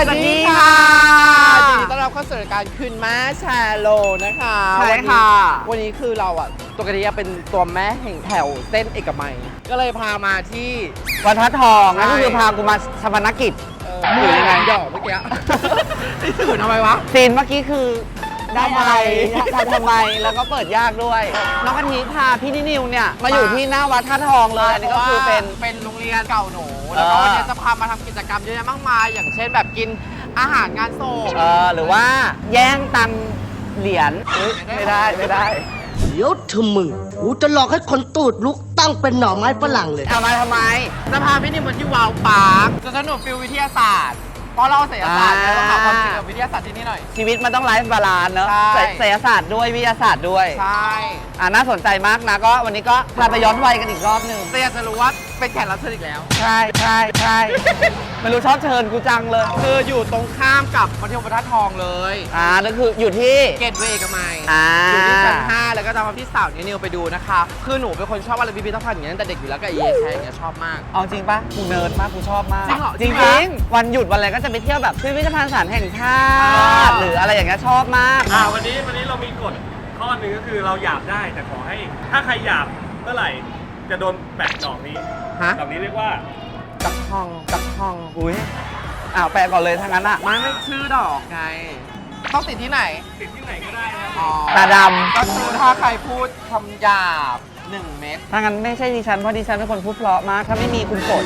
สดีค่ะยินดีต้อนรับเข้าสู่รายการคืนม้าแชร์โลนะคะใช่ค่ะวันนี้วันนี้คือเราอะ ตัวกระเดียเป็นตัวแม่แห่งแถวเส้นเอกมัย ก็เลยพามาที่ วัดพระทองนั่นก็ใช่คือพากูมาชาปนกิจเอ่อหรือยังไงดอกเมื่อกี้นี่ถือทำไมวะ ซีนเมื่อกี้คือได้อะไรทำไมทำทำไม แล้วก็เปิดยากด้วย น้องกะทิพาพี่นิวเนี่ย มาอยู่ที่หน้าวัดท่าทองเลย อันนี้ก็คือเป็น เป็นโรงเรียนเก่าหนู แล้วก็เออวันนี้จะพามาทำกิจกรรมเยอะแยะมากมาย อย่างเช่นแบบกินอาหารงานศพ เออหรือว่าแย่งตังเหรียญเฮ้ยไม่ได้ไม่ได้ เดี๋ยวเธอมึงกูจะหลอกให้คนตูดลุกตั้งเป็นหน่อไม้ฝรั่งเลย เอามาทำไม จะพาพี่นิมมาที่วาวปาร์คจะสนุกฟิลวิทยาศาสตร์ เพราะเราศิลปศาสตร์อ่าเราหาความจริงกับวิทยาศาสตร์ที่นี่หน่อย ชีวิตมันต้องไลฟ์บาลานซ์เนอะใช่ ศิลศาสตร์ด้วยวิทยาศาสตร์ด้วย ใช่ อ่าน่าสนใจมากนะก็วันนี้ก็พาไปย้อนวัยกันอีกรอบหนึ่งแต่อยากจะรู้ว่าเป็นแขกรับเชิญอีกแล้ว ใช่ใช่ใช่ไม่รู้ชอบเชิญกูจังเลยคืออยู่ตรงข้ามกับมัธยมบรรทัดทองเลย อ่านั่นคืออยู่ที่ เกตเวย์กับไมอ่า อยู่ที่ชั้น5แล้วก็จะมาพี่สาวนิวไปดูนะคะ คือหนูเป็นคนชอบอะไรพิพิธภัณฑ์อย่างนี้ยตั้งแต่เด็กอยู่แล้วกับเอแคอย่างเงี้ยชอบมาก เอาจริงปะกูเนิร์ดมากกูชอบมากจริงเหรอจริงจริจงริงเหรอวันหยุดวันอะไรก็จะไปเที่ยวแบบพิพิธภัณฑ์สถานแห่งชาติอ่าหรืออะไรอย่างเงี้ยชอบมาก อ่าวันนี้วันนี้เรามีกฎ ข้อหนึ่งก็คือเราหยาบได้แต่ขอให้ ถ้าใครหยาบเมื่อไหร่จะโดนแปะดอกนี้ฮะ ดอกนี้เรียกว่ากับห้องกับห้องอุ้ยอ้าวแปลก่อนเลยทั้งนั้นอะมันไม่ชื่อดอกไง ต้องติดที่ไหนติดที่ไหนก็ได้นะอ๋อตาดก็คือถ้าใครพูดคำหยาบ1เม็ดำถ้างั้นไม่ใช่ดิฉันเพราะดิฉันเป็นคนพูดเพราะมากถ้าไม่มีคุณฝน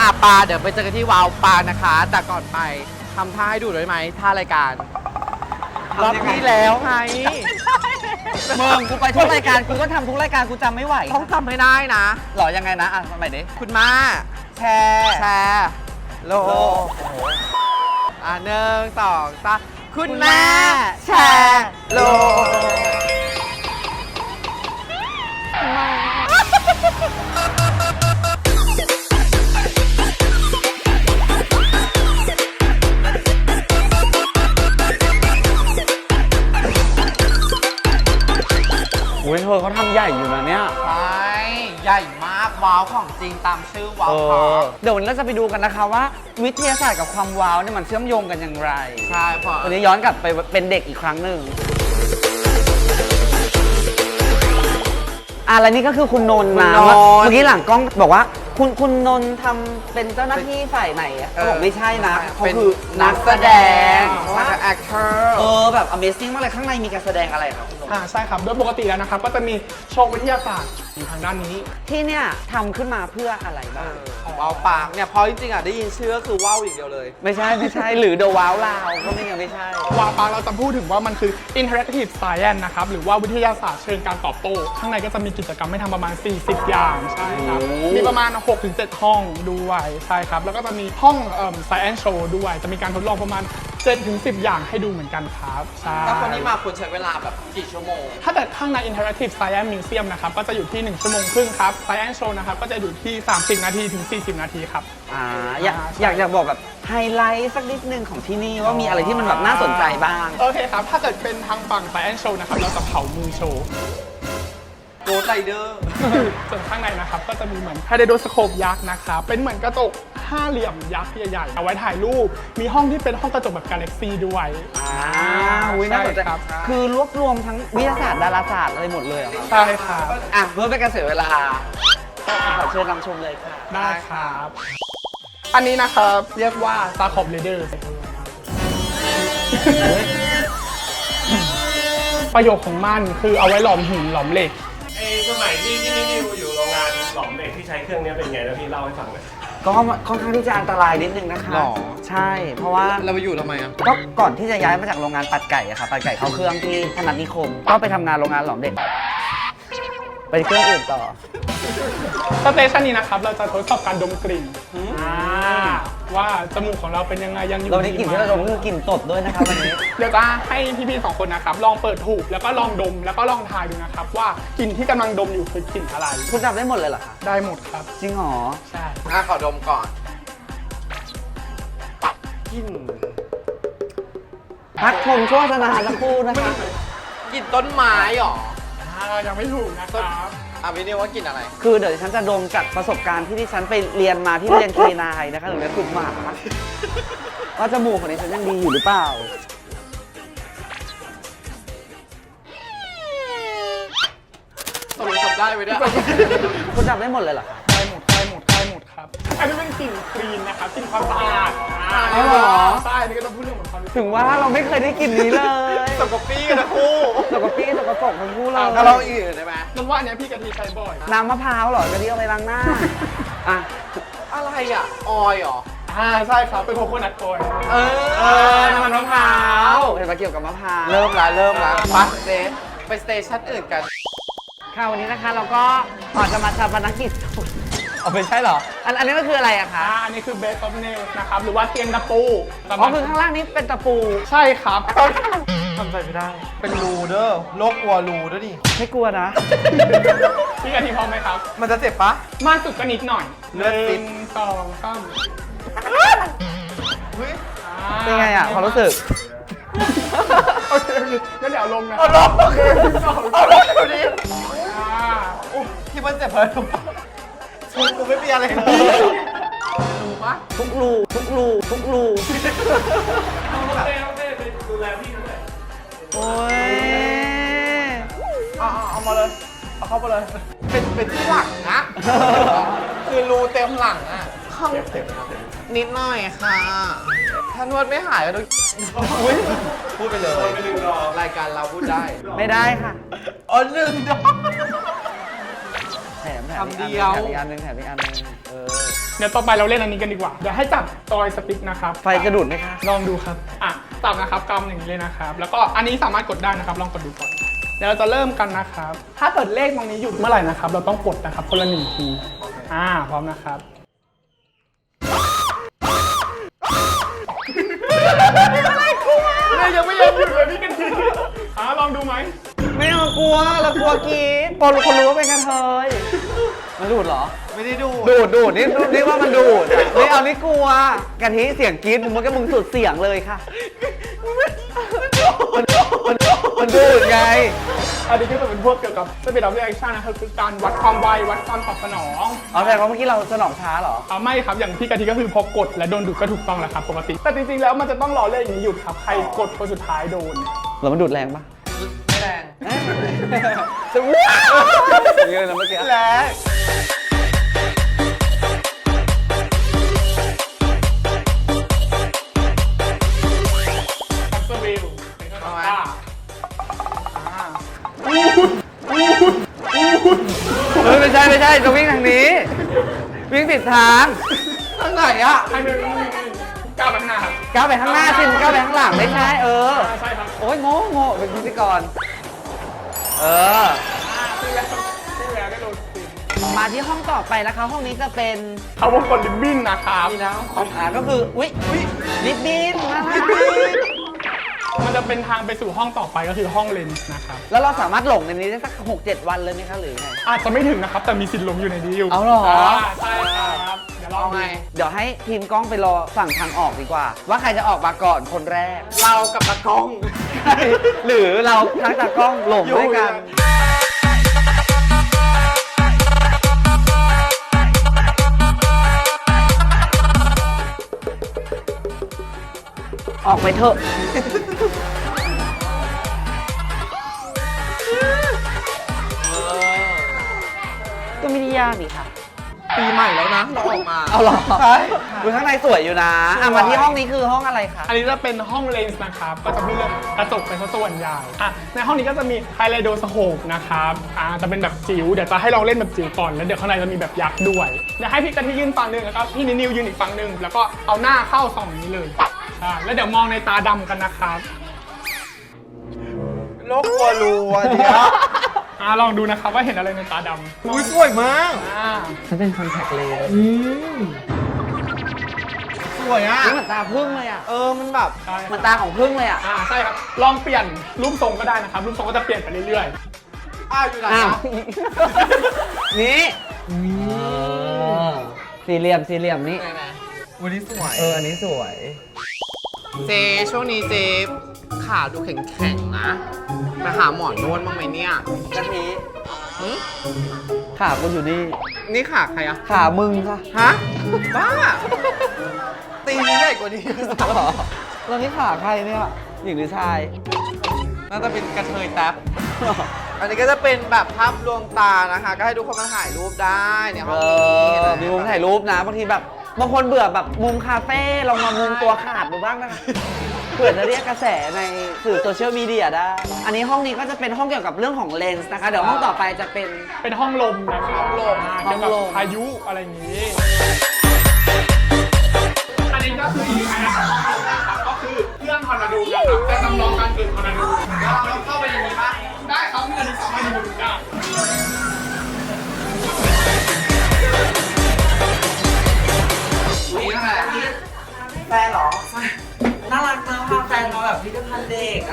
อะปลาเดี๋ยวไปเจอกันที่วาวปลานะคะ แต่ก่อนไปทำท่าให้ดูด้วยไหมท่ารายการ รอบที่แล้วไงมึงกูไปทุกรายการกูก็ทำทุกรายการกูจำไม่ไหวต้องจำให้ได้นะ หรอยังไงนะอะสมัยนี้คุณมาแชร์แชร์โลโลอะหนึ่งสองสามคุณคุณแม่แม่แชร์โล ญ่มากว้าวของจริงตามชื่อว้าวเอพาอร์คเดี๋ยววันนี้เราจะไปดูกันนะคะว่า วิทยาศาสตร์กับความว้าวเนี่ยมันเชื่อมโยงกันอย่างไร ใช่พอวันนี้ย้อนกลับไปเป็นเด็กอีกครั้งหนึ่งอะแล้วนี่ก็คือคุณนนท์นะคุณนนท์เมื่อกี้หลังกล้องบอกว่า คุณคุณนนท์ทำเป็นเจ้าหน้าที่ฝ่ายไหนอะเขาบอกไม่ใช่นะเขาเป็นคือนักแสดงนักแอคเตอร์เออแบบ Amazing มากเลยข้างในมีการแสดงอะไรครับคุณนนท์ อ่าใช่ครับ โดยปกติแล้วนะครับ ก็จะมีโชว์วิทยาศาสตร์อยู่ทางด้านนี้ ที่เนี่ยทำขึ้นมาเพื่ออะไรบ้าง ว้าวปากเนี่ยเพราะจริงๆอะได้ยินชื่อก็คือว้าวอย่างเดียวเลย ไม่ใช่ไม่ใช่ หรือ The Wow ลาวก็ไม่ยังไม่ใช่ วาปาเราจะพูดถึงว่ามันคือ interactive science นะครับ หรือว่าวิทยาศาสตร์เชิงการตอบโต้ข้างในก็จะมีกิจกรรมให้ทำประมาณ 40 อย่าง ใช่ครับโอ้มีประมาณ6-7 ห้องด้วยใช่ครับ แล้วก็จะมีห้องเอิ่ม science show ด้วย จะมีการทดลองประมาณ 7-10 อย่างให้ดูเหมือนกันครับใช่ถ้าคนนี้มาควรใช้เวลาแบบกี่ชั่วโมง ถ้าเกิดข้างใน interactive science museum นะครับ ก็จะอยู่ที่ 1 ชั่วโมงครึ่งครับ science show นะครับ ก็จะอยู่ที่ 30 นาทีถึง 40 นาทีครับอ่าอยากอ่าใช่อยากจะบอกแบบไฮไลท์สักนิดนึงของที่นี่ว่ามีอะไรที่มันแบบน่าสนใจบ้าง โอเคครับ ถ้าเกิดเป็นทางฝั่ง science show นะครับ เราจะเผามือโชว์ โกดไรเดอร์ส่วนข้างในนะครับ ก็จะมีเหมือนไฮไดโดสโคปยักษ์นะครับเป็นเหมือนกระจกห้าเหลี่ยมยักษ์ใหญ่ๆเอาไว้ถ่ายรูป มีห้องที่เป็นห้องกระจกแบบกาแล็กซี่ด้วยอ่าอุ้ยน่าสนใจใช่ครับคือรวบรวมทั้งวิทยาศาสตร์ดาราศาสตร์อะไรหมดเลยเหรอครับใช่ครับอะเพื่อเป็นการเสียเวลาขอเชิญนำชมเลยค่ะได้ครับ อันนี้นะครับเรียกว่าซาคอบเลเดอร์ประโยชน์ของมันคือเอาไว้หลอมหินหลอมเหล็กไอ้ส มัยที่ที่นิวอยู่โรงงานหลอมเหล็กที่ใช้เครื่องเนี้ยเป็นไงนะพี่เล่าให้ฟังหน่อยก็ค่อนข้างที่จะอันตรายนิดนึงนะคะหรอ ใช่ เพราะว่าเราไปอยู่ทำไมอะ ก็ก่อนที่จะย้ายมาจากโรงงานปัดไก่อะค่ะปัดไก่เข้าเครื่องที่พนัสนิคม ก็ไปทำงานโรงงานหลอมเด็กไปเครื่องอื่นต่อ สเตชันนี้นะครับ เราจะทดสอบการดมกลิ่น อ่า ว่าจมูกของเราเป็นยังไงยังอยู่เราได้กลิ่นที่เราดมไหก็คือกลิ่นตดด้วยนะคะวันนี้ เดี๋ยวจะให้พี่ๆสองคนนะครับลองเปิดถูกแล้วก็ลองดมแล้วก็ลองทายดูนะครับว่ากลิ่นที่กำลังดมอยู่คือกลิ่นอะไร คุณจำได้หมดเลยเหรอคะได้หมดครับ จริงเหรอใช่ อะขอดมก่อนกลินพักชมโฆษณาสักครู่นะคะ กลินต้นไม้เหรอ อ่ายังไม่ถูกนะครับ อะวินิวว่ากลิ่นอะไร คือเดี๋ยวฉันจะดมจากประสบการณ์ที่ที่ฉันไปเรียนมาที่เรียนเคนายนะคะหรือเรียนฝึกหมาว่าจมูกของดิฉันยังดีอยู่หรือเปล่า สรุปจบได้ไหมเนี่ย คุณจำได้หมดเลยเหรอคะ ได้หมดได้หมดได้หมด ครับ อันนี้เป็นกลิ่นคลีนนะครับกลิ่นความสะอาดอ่าอ๋อเหรอ ใช่อันนี่ก็ต้องพูดเรื่องของความรู้สึกถึงว่าเราไม่เคยได้กลิ่นนี้เลยสกปปี้กันนะคู่สกปรกสกปรกทั้งคู่เลยถ้าเราอื่นได้ไหมนั่นว่าอันเนี้ยพี่กะทิใช้บ่อยน้ำมะพร้าวเหรอกะทิเอาไปล้างหน้า อะ อะไรอะ ออยเหรอ อ่าใช่ครับเป็นโคโคนัทออยล์เออเออน้ำมันมะพร้าว เห็นปะเกี่ยวกับมะพร้าว เริ่มละเริ่มละไปเซตไปสเตชันอื่นกัน ค่ะวันนี้นะคะเราก็ออกจะมาชาปนกิจศพ อ๋อไม่ใช่เหรอ อันอันนี้มันคืออะไรอะคะ อ่าอันนี้คือเบสออฟเนลนะครับ หรือว่าเตียงตะปูสำหอ๋อรับคือข้างล่างนี้เป็นตะปู ใช่ครับ ทำใจไม่ได้ เป็นรูเด้อโรคกลัวรูด้วยดิไม่กลัวนะ พี่กะทิพร้อมไหมครับ มันจะเจ็บปะ มากสุดก็นิดหน่อยเลือดติด หนึ่งสองสามเฮ้ยอ่าเป็นไงอะความรู้สึก โอเคโอเคงั้นเดี๋ยวเอาลงนะเอาลงโอเคหนึ่งสองเอาลงเดี๋ยวนี้อ่า ที่มันเจ็บเพราะถูกชุด กูไม่มีอะไรเลยดูปะทุกรูทุกรูทุกรูโอเคโอเคไปดูแลพี่ด้วยโอ้ยเอาเอาเอามาเลย เอาเข้ามาเลย เป็นเป็นที่หลังนะ คือรูเต็มหลังอะข้างนิดหน่อยค่ะ ถ้านวดไม่หายก็ต้องอุ๊ยพูดไปเลย รายการเราพูดได้ ไม่ได้ค่ะอ๋อหนึ่งดอก ถมแถมคำเดียว แถมอีกอันหนึงแถมอีกอันหนึงเออ เดี๋ยวต่อไปเราเล่นอันนี้กันดีกว่า เดี๋ยวให้จับตอยสติ๊กนะครับไฟจะดูดไหมคะ ลองดูครับ อะจับนะครับกำอย่างนี้เลยนะครับ แล้วก็อันนี้สามารถกดได้นะครับ ลองกดดูก่อน เดี๋ยวเราจะเริ่มกันนะครับ ถ้าเกิดเลขตรงนี้หยุดเมื่อไหร่นะครับ เราต้องกดนะครับคนละหนึ่งที อ่า พร้อมนะครับเนี่ยยังไม่ยังหยุดเลยพี่กันทีอ่าลองดูไหม ไม่เอากลัวเรากลัวกรีดพอรู้คนรู้ว่าเป็นกระเทยมันดูดเหรอ ไม่ได้ดูดูดดูดนี่นี่ว่ามันดูดนี่เอานี่กลัวกะทิเสียงกรี๊ดมึงก็มึงสุดเสียงเลยค่ะมันมันมันดูดไง อันนี้ก็จะเป็นพวกเกี่ยวกับสปีดออฟเรีแอคชั่นนะครับคือการวัดความไววัดความตอบสนองเอาแต่ว่าเมื่อกี้เราสนองช้าเหรอเอาไม่ครับอย่างพี่กะทิก็คือพอกดและโดนดูดก็ถูกต้องแล้วครับปกติ แต่จริงๆแล้วมันจะต้องรอเลขอย่างนี้หยุดครับใครกดคนสุดท้ายโดน แล้วมันดูดแรงปะไม่ แรงจะว้าวเยอะนะเมื่อกี้แล้วคัสเซอร์วิลเป็นข้อต่อไปอ่าเฮ้ยไม่ใช่ไม่ใช่จะวิ่งทางนี้ วิ่งผิดทางทางไหนอะให้หนึ่งก้าวไปข้างหน้าครับก้าวไปข้างหน้าสิก้าวไปข้างหลังไม่ใช่เอออ่าใช่ครับโอ้ยโง่โง่เป็นพิธีกร เอออ่าซึ่งแล้วซึ่งแล้วได้โดนสิมาที่ห้องต่อไปนะคะ ห้องนี้จะเป็นเขาวงกดลิบบิ้นนะครับนี่นะอ่าก็คือ อุ๊ยลิบบินน่ารักมันจะเป็นทางไปสู่ห้องต่อไปก็คือห้องเลนส์นะครับ แล้วเราสามารถหลงในนี้ได้สักหกเจ็ดวันเลยไหมคะหรือไง อาจจะไม่ถึงนะครับ แต่มีสิทธิ์ลงอยู่ในนี้อยู่เอาเหรอ ใช่ครับ เดี๋ยวลองเอาดูไง เดี๋ยวให้ทีมกล้องไปรอฝั่งทางออกดีกว่า ว่าใครจะออกมาก่อนคนแรก เรากับตะกล้องหรือเราทั้งตากล้องหลงด้วยกัน ออกไปเถอะ ก็ไม่ได้ยากนี่ค่ะ ปีใหม่แล้วนะเราออกมาเอาเหรอใช่ดูข้างในสวยอยู่นะอะมาที่ห้องนี้คือห้องอะไรคะ อันนี้จะเป็นห้องเลนส์นะครับ ก็จะพูดเรื่องกระจกเป็นสัดส่วนใหญ่อะในห้องนี้ก็จะมีไฮไลโดสโคปนะครับอ่าจะเป็นแบบจิ๋วเดี๋ยวจะให้ลองเล่นแบบจิ๋วก่อนแล้วเดี๋ยวข้างในจะมีแบบยักษ์ด้วยเดี๋ยวให้พี่กันที่ยืนฝั่งหนึ่งแล้วก็พี่นิวยืนอีกฝั่งหนึ่งแล้วก็เอาหน้าเข้าส่องนี้เลยใช่แล้วเดี๋ยวมองในตาดำกันนะครับโรคกลัวรูอันเนี้ย อ่าลองดูนะครับว่าเห็นอะไรในตาดำอุ้ยสวยมากอ่าฉันเป็นคอนแทคเลนส์สวยอะ เหมือนตาพึ่งเลยอะ เออมันแบบใช่เหมือนตาของพึ่งเลยอะ อ่าใช่ครับ ลองเปลี่ยนรูปทรงก็ได้นะครับ รูปทรงก็จะเปลี่ยนไปเรื่อยอ้าวอยู่ไหนอ้าว อะนี่สี่เหลี่ยมสี่เหลี่ยมนี่ ไหนไหนวันนี้สวย เออ อันนี้สวยเจช่วงนี้เจขาดูแข็งๆนะ ๆ ไปหาหมอนวดบ้างไหมเนี่ยกะทิหึขาคุณอยู่นี่ นี่ขาใครอะขามึงค่ะฮะบ้า ตีนใหญ่กว่านี้เหรอแล้วนี่ขาใครเนี่ย หญิงหรือชาย น่าจะเป็นกระเทยแท็บอันนี้ก็จะเป็นแบบภาพลวงตานะคะ ก็ให้ทุกคนมาถ่ายรูปได้เนี่ยเอห้องนี้อนะมีมุมถ่ายรูปนะ บางทีแบบ บางคนเบื่อแบบมุมคาเฟ่ลองมามุมตัวขาดดูบ้างนะคะ เผื่อจะเรียกกระแสในสื่อโซเชียลมีเดียได้ อันนี้ห้องนี้ก็จะเป็นห้องเกี่ยวกับเรื่องของเลนส์นะคะ เดี๋ยวห้องต่อไปจะเป็น เป็นห้องลมนะครับลมเกี่ยวกับห้องลม พายุอะไรอย่างนี้ อันนี้ก็คืออีกอันนะครับนะครับก็คือเครื่องทอร์นาโดนะครับจะจำลองการเกิดทอร์นาโดเราเข้าไปอย่างนี้ปะไ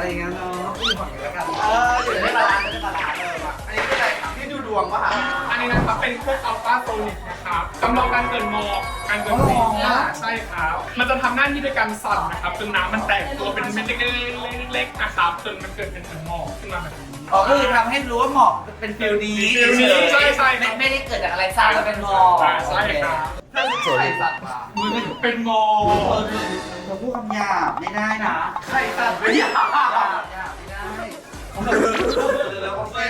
อะไรอย่างเงี้ยเนาะอยู่ฝั่งนี้แล้วกันเอออยู่ในร้านในตลาดเลยว่ะอันนี้คืออะไรครับที่ดูดวงปะคะอันนี้นะครับเป็นเครื่องอัลฟาโซนิกนะครับจำลองการเกิดหมอกการเกิดฝนอ่าใช่ครับมันจะทำหน้าที่ด้วยการสั่นนะครับจนน้ำมันแตกตัวเป็นเม็ดเล็กๆๆนะครับจนมันเกิดเป็นเหมือนหมอกขึ้นมาแบบนี้ อ๋อคือทำให้รู้ว่าหมอกเป็นฟิลนี้ฟิลนี้ใช่ใช่ครับ ไม่ไม่ได้เกิดจากอะไรสร้างมาเป็นหมอกใช่ใช่ครับส วยสัตว์มามือเป็นหมอกเธอพูดคำหยาบไม่ได้นะใครสัตว์ไม่ยากหยาบไม่ได้แล้วก็เฟ่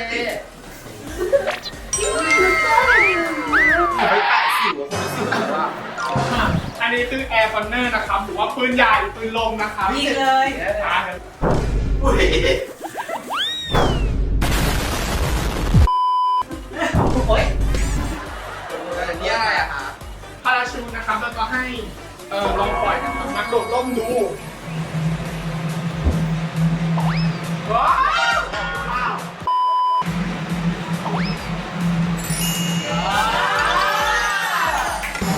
ไปแปะสิวคนรู้สึกว่าอันนี้คือแอร์ฟันเนอร์นะครับหรือว่าปืนใหญ่ปืนลมนะครับยิงเลยอ่าโอ้ยอันนี้อะไรอะคะาราชูทนะครับ แล้วก็ให้เออลองปล่อยนะครับนักโดดร่มดูว้าว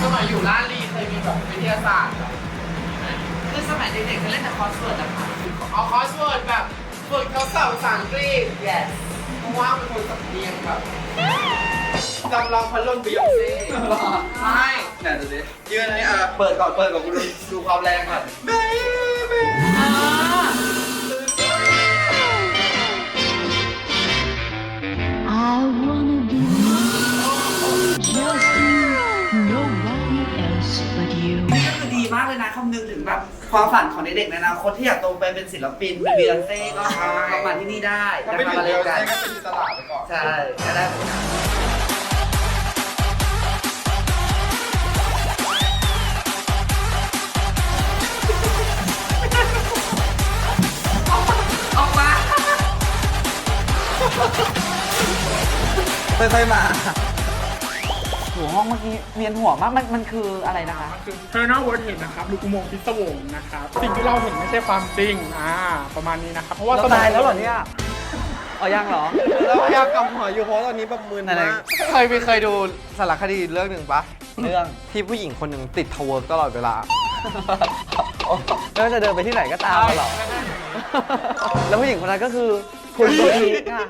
สมัยอยู่ร้านลีเคยมีแบบวิทยาศาสตร์เหรอคือสมัยเด็กๆเขาเล่นแต่คอร์สเวิร์ดอะค่ะเอาคอร์สเวิร์ดแบบฝึกเขาสาวภาษาอังกฤษ yes เพราะว่าเป็นคนสำเนียงแบบจำลองพัดลมบิยองเซ่ใช่ ไหนดูดิยืนนี่อะเปิดก่อนเปิดก่อนกูดูดูความแรงก่อน I wanna be just you, nobody else but you. นี่ก็คือดีมากเลยนะคำนึงถึงแบบความฝันของเด็กๆในอนาคตที่อยากโตไปเป็นศิลปินเป็นบียอนเซ่ก็ก็มาที่นี่ได้ถ้าไม่ถึงมาเดีเล่ยวนกันก็เป็นอิสระไปก่อน ใช่ก็ได้เหมือนกัน ค่อยๆมาหัวห้องเมื่อกี้เวียนหัวมากมันมันคืออะไรนะคะ คือ Eternal Vortex นะครับหรืออุโมงค์พิศวงนะครับ สิ่งที่เราเห็นไม่ใช่ความจริง อ่า ประมาณนี้นะครับ เพราะว่าเราตายแล้วเหรอเนี่ยอ๋อยังเหรอแล้วพยายามกำหัวอยู่เพราะตอนนี้แบบมึนอะไรมากเคยไปเคยดูสารคดีเรื่องหนึ่งปะเรื่อง ที่ผู้หญิงคนหนึ่งติดทาวเวิร์กตลอดเวลา ไม่ว่าจะเดินไปที่ไหนก็ตามมาหรอ แล้วผู้หญิงคนนั้นก็คือ คุณสุธีค่ะ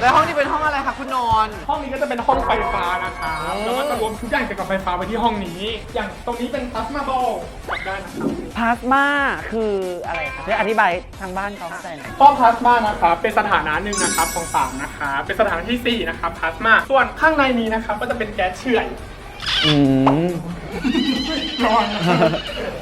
แล้วห้องนี้เป็นห้องอะไรคะคุณนอน ห้องนี้ก็จะเป็นห้องไฟฟ้านะครับแล้วก็จะรวมทุกอย่างเกี่ยวกับไฟฟ้าไว้ที่ห้องนี้ อย่างตรงนี้เป็นพลาสมาบอลกลับได้นะครับพลาสมาคืออะไรคะเดี๋ยวอธิบายทางบ้านเขาเข้าใจหน่อยห้องพลาสมานะครับเป็นสถานะหนึ่งนะครับของสามนะครับเป็นสถานะที่สี่นะครับพลาสมา ส่วนข้างในนี้นะครับก็จะเป็นแก๊สเฉื่อยอืมร้อนนะครับ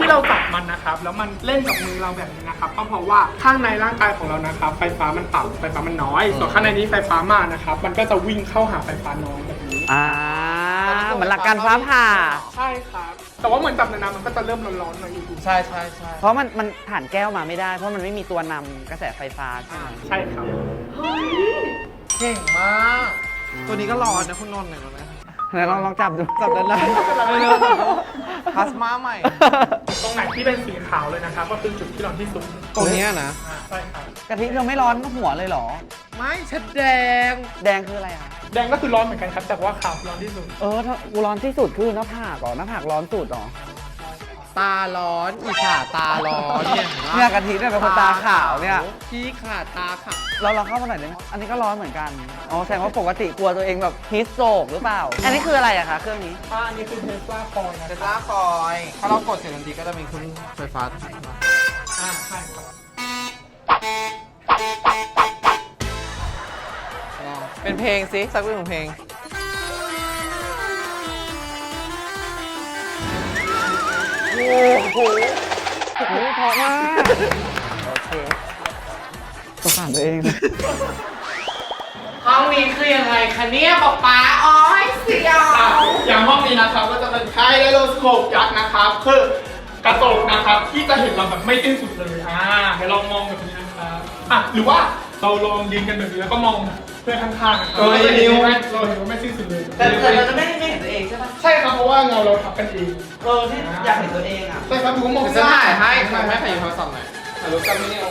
ที่เราจับมันนะครับแล้วมันเล่นกับมือเราแบบนี้นะครับก็เพราะว่าข้างในร่างกายของเรานะครับ ไฟฟ้ามันต่ำไฟฟ้ามันน้อย ส่วนข้างในนี้ไฟฟ้ามากนะครับมันก็จะวิ่งเข้าหาไฟฟ้าน้อยแบบนี้อ่าเหมือนหลักการฟ้าผ่า ใช่ครับแต่ว่าเหมือนจับนานๆมันก็จะเริ่มร้อนๆหน่อยอยู่ใช่ใช่ใช่เพราะมันมันผ่านแก้วมาไม่ได้ เพราะมันไม่มีตัวนำกระแสไฟฟ้าใช่ไหมใช่ครับ เก่งมาก ตัวนี้ก็ร้อนนะคุณนอนหน่อยนะ ไหนลองลองจับดูจับด้านล่างพลาสมาใหม่ ตรงไหนที่เป็นสีขาวเลยนะครับ ก็คือจุดที่ร้อนที่สุดตรงเนี้ยนะอ่าใช่ครับกะทิเธอไม่ร้อนหัวเลยเหรอ ไม่ชัดแดง แดงคืออะไรอะ แดงก็คือร้อนเหมือนกันครับ แต่ว่าขาวร้อนที่สุด เออถ้ากูร้อนที่สุดคือหน้าผากเหรอหน้าผากร้อนสุดเหรอ ตาร้อนอีขาตาร้อนเนี่ยห็นปะเนี่ยกะทิเนี่ยเป็นคนตาขาวเนี่ย พี่ขาตาขาวเราเราเข้ามาหน่อยได้ไหมอันนี้ก็ร้อนเหมือนกัน อ๋อ แสดงว่าปกติกลัวตัวเองแบบฮิสโตรกหรือเปล่า อันนี้คืออะไรอะคะเครื่องนี้อ่าอันนี้คือเทสลาคอยนะเทคสรับลาคอยถ้าเรากดเสียงทันทีก็จะมีเครื่องไฟฟ้าอ่าใช่ครับเป็นเพลงสิสักเพลงเพลง สงสารตัวเองนะห้องนี้คือยังไงคะเนี่ยป๊าป๊าอ้อยเสียวอะอย่างห้องนี้นะครับก็จะเป็นไฮไดโลสโคปยักษ์นะครับ คือกระจกนะครับที่จะเห็นเราแบบไม่สิ้นสุดเลยอ่าให้ลองมองแบบนี้นะครับอะหรือว่าเราลองยืนกันแบบนี้แล้วก็มอง เพื่อนข้างๆนะครับเออเราจะเห็นนิ้วว่าเราเห็นว่าไม่สิ้นสุดเลยแต่แต่เราจะไม่ไม่เห็นตัวเองใช่ปะใช่ครับเพราะว่าเงาเราทับกันเองเออที่อยากเห็นตัวเองอะใช่ครับผมมองจะถ่ายให้ถ่ายให้ใครอยู่โทรศัพท์หน่อยถ่ายรูปกันไม่ได้เอา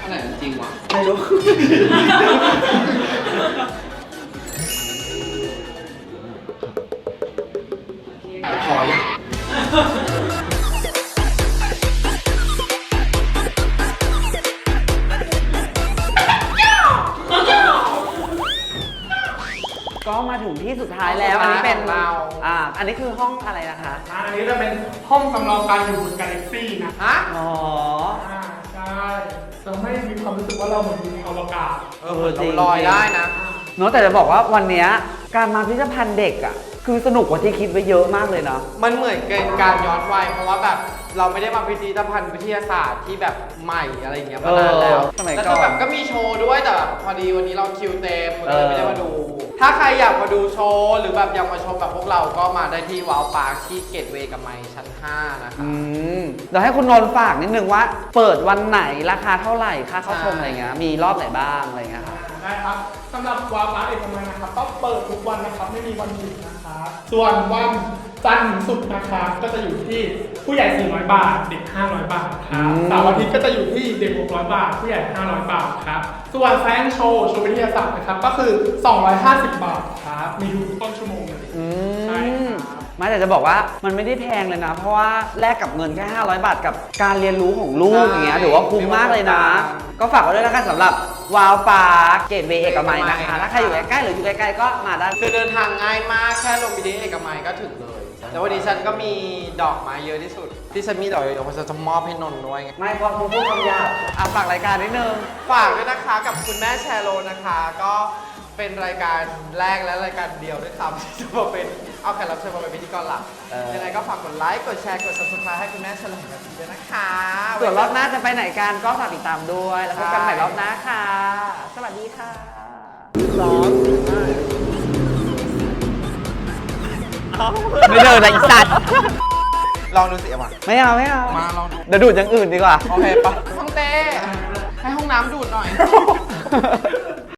อันไหนจริงวะไม่รู้ อ่าอันนี้คือห้องอะไรนะคะอ่าอันนี้จะเป็นห้องจำลองการอยู่บนกาแล็กซี่นะฮะ อ๋อ อ่าใช่เราไม่มีความรู้สึกว่าเราเหมือนอยู่ในอวกาศเออเราลอยได้นะ เนอะแต่จะบอกว่าวันเนี้ยการมาพิพิธภัณฑ์เด็กอะ คือสนุกกว่าที่คิดไว้เยอะมากเลยเนาะมันเหมือนเป็นการย้อนวัยเพราะว่าแบบเราไม่ได้มาพิพิธภัณฑ์วิทยาศาสตร์ที่แบบใหม่อะไรอย่างเงี้ยมานานแล้วเออสมัยแล้วก่ก็อนแบบก็มีโชว์ด้วยแต่แบบพอดีวันนี้เราคิวเต็มเราเลยเออไม่ได้มาดู ถ้าใครอยากมาดูโชว์หรือแบบอยากมาชมแบบพวกเราก็มาได้ที่ว้าวปาร์คที่เกตเวย์กับไมค์ชั้น 5 นะคะ อืมเดี๋ยวให้คุณนนท์ฝากนิดนึงว่า เปิดวันไหนราคาเท่าไหร่ค่าเข้าชมอะไรเงี้ยมีรอบไหนบ้างอะไรเงี้ยค่ะได้ครับ สำหรับวาร์ปาร์เอกมัยนะครับก็เปิดทุกวันนะครับไม่มีวันหยุดนะครับส่วนวันจันทร์ถึงศุกร์นะครับก็จะอยู่ที่ผู้ใหญ่ 400 บาท เด็ก 500 บาทครับอืม เสาร์อาทิตย์ก็จะอยู่ที่เด็ก 600 บาท ผู้ใหญ่ 500 บาทครับส่วนแฟนโชว์โชว์วิทยาศาสตร์นะครับก็คือ 250 บาทครับมีทุกต้นชั่วโมง ไม่แต่จะบอกว่ามันไม่ได้แพงเลยนะ เพราะว่าแลกกับเงินแค่ 500 บาทกับการเรียนรู้ของลูกใช่อย่างเงี้ยถือว่าคุ้มมากเลยนะ ก็ฝากไว้ด้วยแล้วกันสำหรับวาวปาร์คเกตเวย์เอกมัยนะคะถ้าใครอยู่ใกล้ๆหรืออยู่ไกลๆก็มาได้ คือเดินทางง่ายมากแค่ลงบินเอกมัยก็ถึงเลย แล้ววันนี้ฉันก็มีดอกไม้เยอะที่สุด ที่ฉันมีดอกเยอะๆเพราะฉันจะมอบให้นนท์ด้วยไง ไม่พอคุณพูดคำหยาบอะฝากรายการนิดนึง ฝากด้วยนะคะกับคุณแม่แชร์โลนะคะ ก็ เป็นรายการแรกและรายการเดียวด้วยซ้ำที่จะมาเป็นเอาแขกรับเชิญมาเป็นพิธีกรหลักเออ ยังไงก็ฝากกดไลค์กดแชร์กด subscribe ให้คุณแม่แชร์โลของเราด้วยนะคะส่วนรอบหน้าจะไปไหนกันก็ฝากติดตามด้วย แล้วพบกันใช่ใหม่รอบหน้าค่ะ สวัสดีค่ะไม่เดินนะอีสัตว์ลองดูสิเอามาไม่เอาไม่เอามาลองดู เดี๋ยวดูดอย่างอื่นดีกว่า โอเคปะห้องเต้ให้ห้องน้ำดูดหน่อย